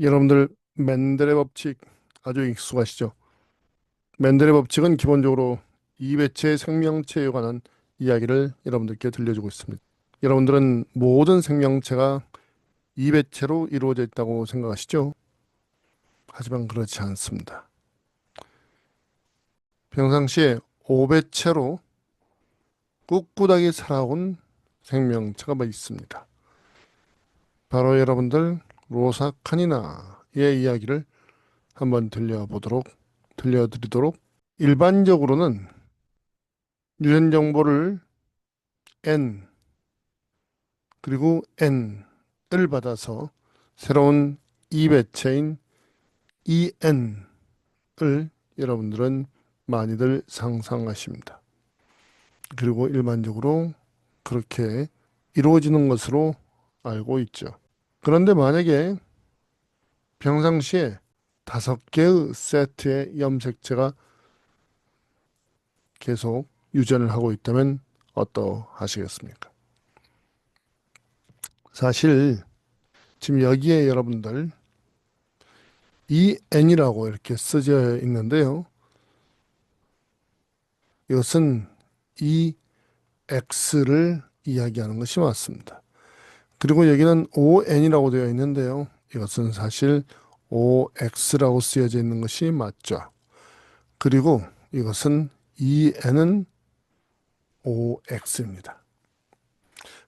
여러분들 맨델의 법칙 아주 익숙하시죠? 맨델의 법칙은 기본적으로 이배체 생명체에 관한 이야기를 여러분들께 들려주고 있습니다. 여러분들은 모든 생명체가 이배체로 이루어져 있다고 생각하시죠? 하지만 그렇지 않습니다. 평상시에 오배체로 꿋꿋하게 살아온 생명체가 뭐 있습니다. 바로 여러분들 로사카니나의 이야기를 한번 들려보도록 들려드리도록 일반적으로는 유전 정보를 N 그리고 N을 받아서 새로운 이 배체인 EN을 여러분들은 많이들 상상하십니다. 그리고 일반적으로 그렇게 이루어지는 것으로 알고 있죠. 그런데 만약에 평상시에 다섯 개의 세트의 염색체가 계속 유전을 하고 있다면 어떠하시겠습니까? 사실 지금 여기에 여러분들 EN이라고 이렇게 써져 있는데요. 이것은 EX를 이야기하는 것이 맞습니다. 그리고 여기는 ON이라고 되어 있는데요. 이것은 사실 OX라고 쓰여져 있는 것이 맞죠. 그리고 이것은 EN은 OX입니다.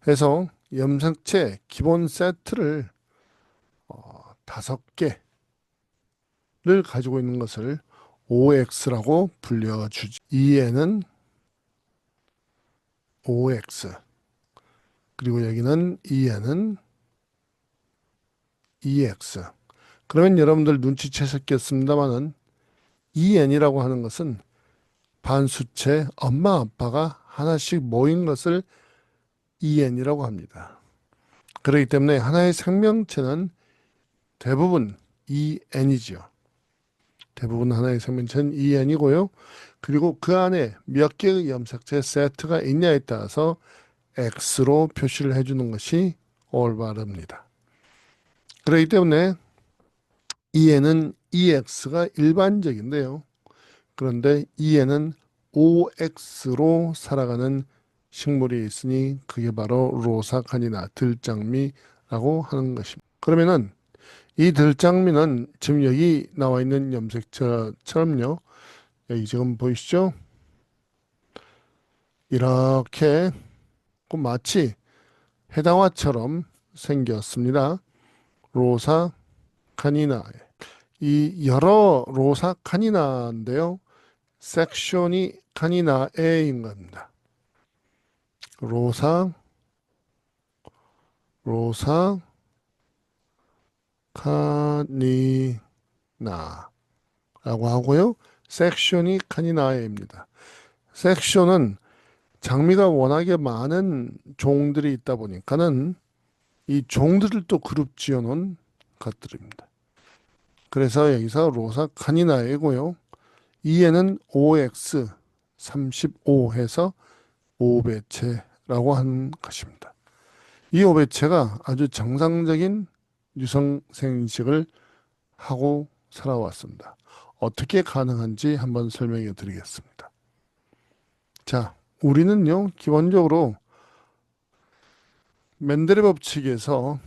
그래서 염색체 기본 세트를 어, 다섯 개를 가지고 있는 것을 OX라고 불려주죠. EN은 OX 그리고 여기는 EN은 EX. 그러면 여러분들 눈치채셨겠습니다만은 EN이라고 하는 것은 반수체 엄마 아빠가 하나씩 모인 것을 EN이라고 합니다. 그렇기 때문에 하나의 생명체는 대부분 EN이죠. 대부분 하나의 생명체는 EN이고요. 그리고 그 안에 몇 개의 염색체 세트가 있냐에 따라서 X로 표시를 해주는 것이 올바릅니다. 그렇기 때문에 EN은 EX가 일반적인데요. 그런데 EN은 OX로 살아가는 식물이 있으니 그게 바로 로사칸이나 들장미라고 하는 것입니다. 그러면은 이 들장미는 지금 여기 나와 있는 염색체처럼요. 여기 지금 보이시죠? 이렇게 마치 해당화처럼 생겼습니다. 로사 카니나 이 여러 로사 카니나인데요. 섹션이 카니나에인 겁니다. 로사 로사 카니나라고 하고요. 섹션이 카니나에입니다. 섹션은 장미가 워낙에 많은 종들이 있다 보니까는 이 종들을 또 그룹 지어 놓은 것들입니다. 그래서 여기서 로사 카니나이고요. 이에는 OX 35 해서 오배체라고 한 것입니다. 이 오배체가 아주 정상적인 유성 생식을 하고 살아왔습니다. 어떻게 가능한지 한번 설명해 드리겠습니다. 자, 우리는요, 기본적으로 맨델의 법칙에서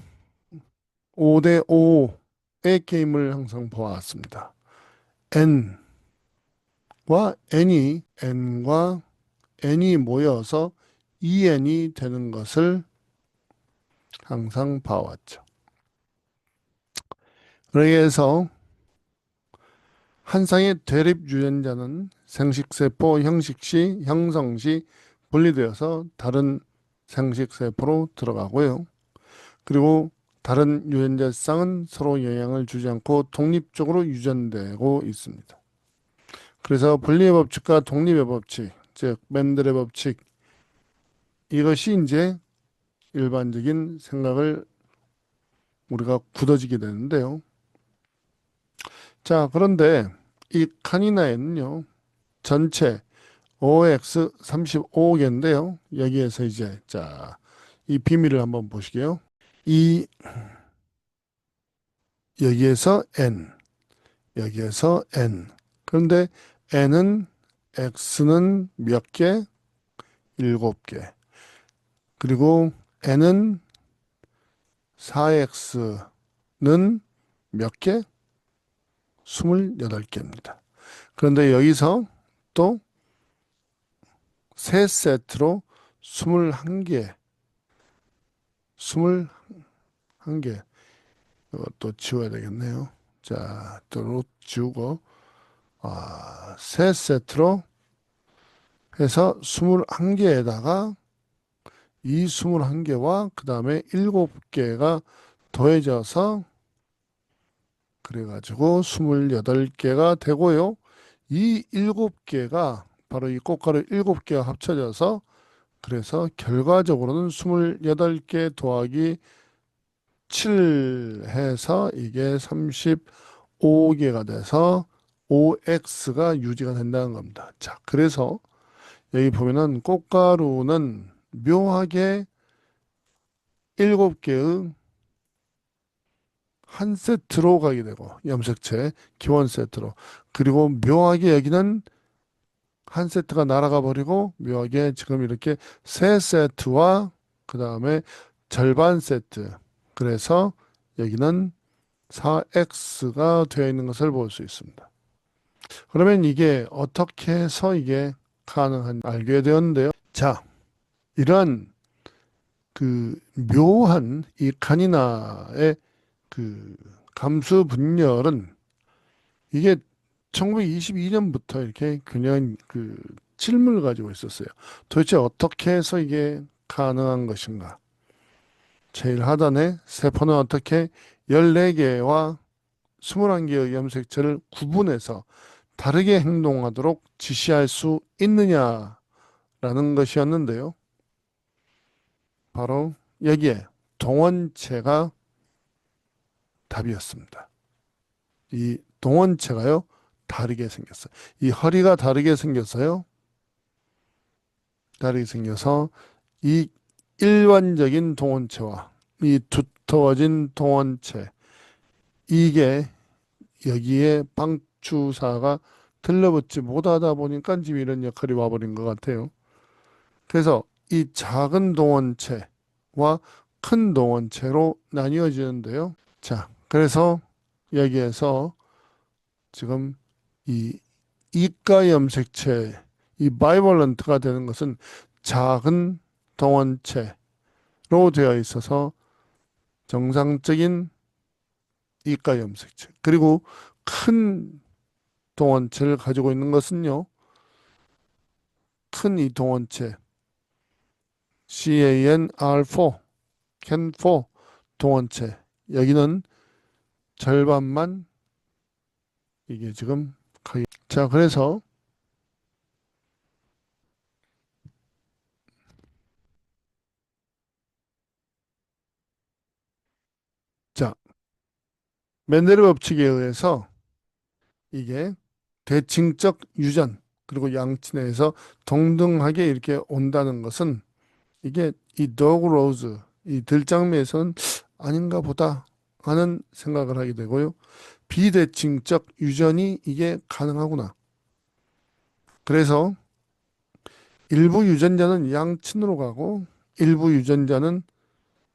5대 5의 게임을 항상 보아왔습니다. n과 n이 n과 n이 모여서 2n이 되는 것을 항상 봐왔죠. 그래서 한 쌍의 대립 유전자는 생식세포 형식 시, 형성 시 분리되어서 다른 생식세포로 들어가고요. 그리고 다른 유전자 쌍은 서로 영향을 주지 않고 독립적으로 유전되고 있습니다. 그래서 분리의 법칙과 독립의 법칙, 즉 맨델의 법칙 이것이 이제 일반적인 생각을 우리가 굳어지게 되는데요. 자, 그런데 이 카니나에는요, 전체 OX35개인데요. 여기에서 이제, 자, 이 비밀을 한번 보시게요. 이, 여기에서 n, 여기에서 n. 그런데 n은 x는 몇 개? 일곱 개. 그리고 n은 4x는 몇 개? 28개입니다. 그런데 여기서 또 세 세트로 21개, 21개, 이것도 지워야 되겠네요. 자, 또 지우고, 아, 세 세트로 해서 21개에다가 이 21개와 그 다음에 7개가 더해져서 그래가지고 28개가 되고요. 이 7개가 바로 이 꽃가루 7개가 합쳐져서 그래서 결과적으로는 28개 더하기 7 해서 이게 35개가 돼서 5x가 유지가 된다는 겁니다. 자, 그래서 여기 보면은 꽃가루는 묘하게 7개의 한 세트로 가게 되고 염색체 기본 세트로 그리고 묘하게 여기는 한 세트가 날아가 버리고 묘하게 지금 이렇게 세 세트와 그 다음에 절반 세트 그래서 여기는 4x가 되어 있는 것을 볼 수 있습니다. 그러면 이게 어떻게 해서 이게 가능한 알게 되었는데요. 자, 이러한 그 묘한 이 카니나의 그 감수 분열은 이게 1922년부터 이렇게 그냥 그 질문을 가지고 있었어요. 도대체 어떻게 해서 이게 가능한 것인가? 제일 하단에 세포는 어떻게 14개와 21개의 염색체를 구분해서 다르게 행동하도록 지시할 수 있느냐라는 것이었는데요. 바로 여기에 동원체가 답이었습니다. 이 동원체가요, 다르게 생겼어요. 이 허리가 다르게 생겼어요. 다르게 생겨서 이 일반적인 동원체와 이 두터워진 동원체, 이게 여기에 방추사가 들러붙지 못하다 보니까 지금 이런 역할이 와버린 것 같아요. 그래서 이 작은 동원체와 큰 동원체로 나뉘어지는데요. 자, 그래서 여기에서 지금 이 이가 염색체, 이 바이벌런트가 되는 것은 작은 동원체로 되어 있어서 정상적인 이가 염색체. 그리고 큰 동원체를 가지고 있는 것은요. 큰 이 동원체 CANR4, CAN4 동원체 여기는 절반만 이게 지금 거의 자 그래서 자 멘델의 법칙에 의해서 이게 대칭적 유전 그리고 양치 내에서 동등하게 이렇게 온다는 것은 이게 이 더그 로즈 이 들장미에서는 아닌가 보다 하는 생각을 하게 되고요. 비대칭적 유전이 이게 가능하구나. 그래서 일부 유전자는 양친으로 가고 일부 유전자는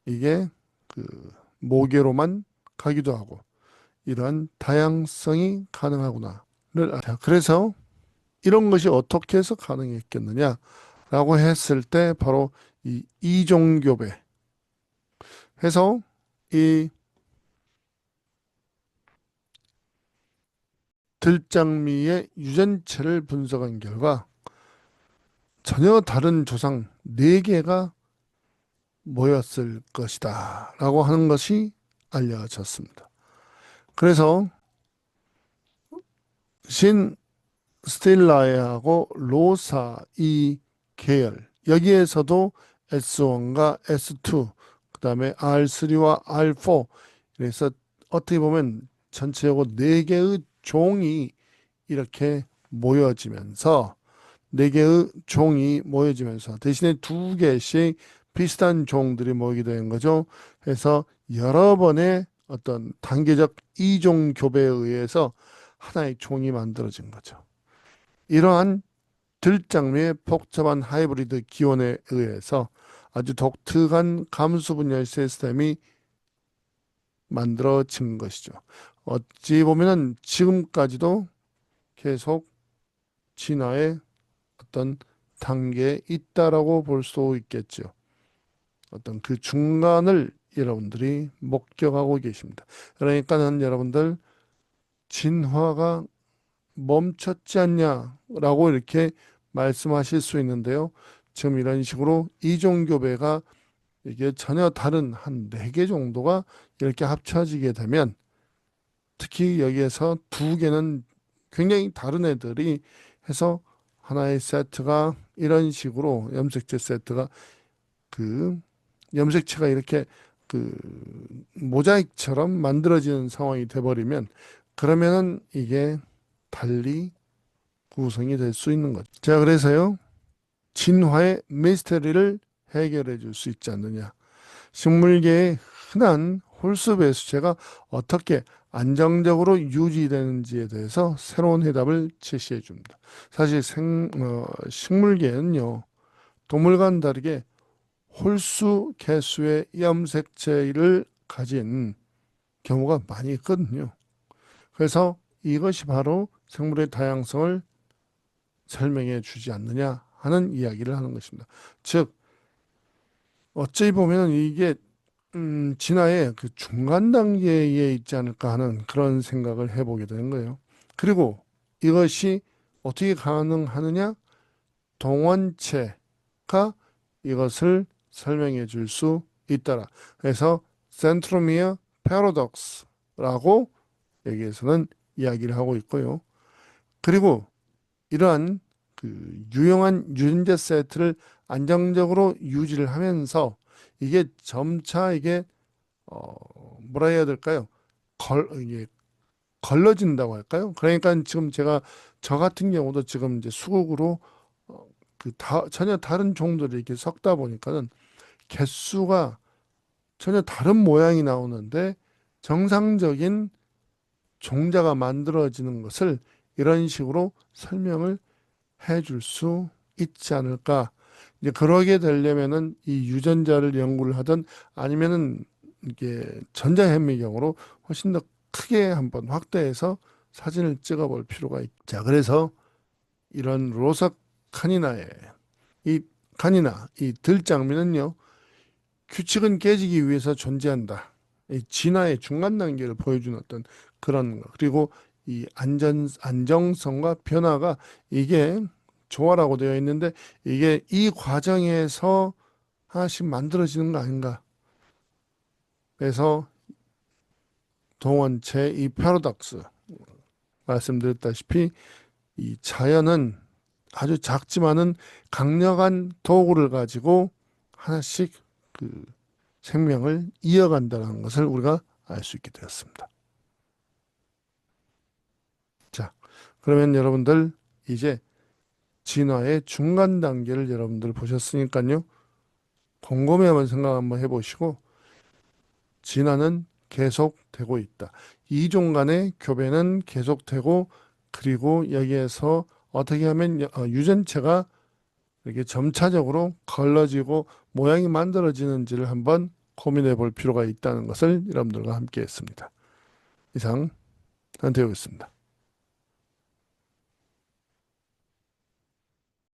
이게 그 모계로만 가기도 하고 이러한 다양성이 가능하구나를 알아. 그래서 이런 것이 어떻게 해서 가능했겠느냐 라고 했을 때 바로 이 이종교배 해서 이 들장미의 유전체를 분석한 결과 전혀 다른 조상 4개가 모였을 것이다 라고 하는 것이 알려졌습니다. 그래서 신 스틸라에하고 로사 이 계열 여기에서도 S1과 S2 그 다음에 R3와 R4 그래서 어떻게 보면 전체적으로 4개의 종이 이렇게 모여지면서 네 개의 종이 모여지면서 대신에 두 개씩 비슷한 종들이 모이게 되는 거죠. 그래서 여러 번의 어떤 단계적 이종 교배에 의해서 하나의 종이 만들어진 거죠. 이러한 들장미의 복잡한 하이브리드 기원에 의해서 아주 독특한 감수 분열 시스템이 만들어진 것이죠. 어찌 보면은 지금까지도 계속 진화의 어떤 단계에 있다라고 볼 수 있겠죠. 어떤 그 중간을 여러분들이 목격하고 계십니다. 그러니까는 여러분들 진화가 멈췄지 않냐라고 이렇게 말씀하실 수 있는데요. 지금 이런 식으로 이종교배가 이게 전혀 다른 한 네 개 정도가 이렇게 합쳐지게 되면 특히 여기에서 두 개는 굉장히 다른 애들이 해서 하나의 세트가 이런 식으로 염색체 세트가 그 염색체가 이렇게 그 모자이크처럼 만들어지는 상황이 돼버리면 그러면은 이게 달리 구성이 될 수 있는 거죠. 자, 그래서요. 진화의 미스터리를 해결해 줄 수 있지 않느냐. 식물계의 흔한 홀수 배수체가 어떻게 안정적으로 유지되는지에 대해서 새로운 해답을 제시해 줍니다. 사실 생, 어, 식물계는요, 동물과는 다르게 홀수 개수의 염색체를 가진 경우가 많이 있거든요. 그래서 이것이 바로 생물의 다양성을 설명해 주지 않느냐 하는 이야기를 하는 것입니다. 즉, 어찌 보면 이게 음, 진화의 그 중간 단계에 있지 않을까 하는 그런 생각을 해보게 되는 거예요. 그리고 이것이 어떻게 가능하느냐? 동원체가 이것을 설명해 줄 수 있더라. 그래서 센트로미어 패러독스라고 여기에서는 이야기를 하고 있고요. 그리고 이러한 그 유용한 유전자 세트를 안정적으로 유지를 하면서 이게 점차 이게 어 뭐라 해야 될까요? 걸 이게 걸러진다고 할까요? 그러니까 지금 제가 저 같은 경우도 지금 이제 수국으로 어, 그 다, 전혀 다른 종들을 이렇게 섞다 보니까는 개수가 전혀 다른 모양이 나오는데 정상적인 종자가 만들어지는 것을 이런 식으로 설명을 해줄 수 있지 않을까. 이제 그러게 되려면은 이 유전자를 연구를 하든 아니면은 이게 전자현미경으로 훨씬 더 크게 한번 확대해서 사진을 찍어 볼 필요가 있. 자, 그래서 이런 로사 카니나의 이 카니나 이 들장미는요. 규칙은 깨지기 위해서 존재한다. 이 진화의 중간 단계를 보여주는 어떤 그런 거. 그리고 이 안전 안정성과 변화가 이게 조화라고 되어 있는데 이게 이 과정에서 하나씩 만들어지는 거 아닌가. 그래서 동원체 이 패러독스 말씀드렸다시피 이 자연은 아주 작지만은 강력한 도구를 가지고 하나씩 그 생명을 이어간다는 것을 우리가 알 수 있게 되었습니다. 자, 그러면 여러분들 이제 진화의 중간 단계를 여러분들 보셨으니까요. 곰곰이 한번 생각 한번 해보시고 진화는 계속되고 있다. 이종 간의 교배는 계속되고 그리고 여기에서 어떻게 하면 어, 유전체가 이렇게 점차적으로 걸러지고 모양이 만들어지는지를 한번 고민해 볼 필요가 있다는 것을 여러분들과 함께 했습니다. 이상 한태우였습니다.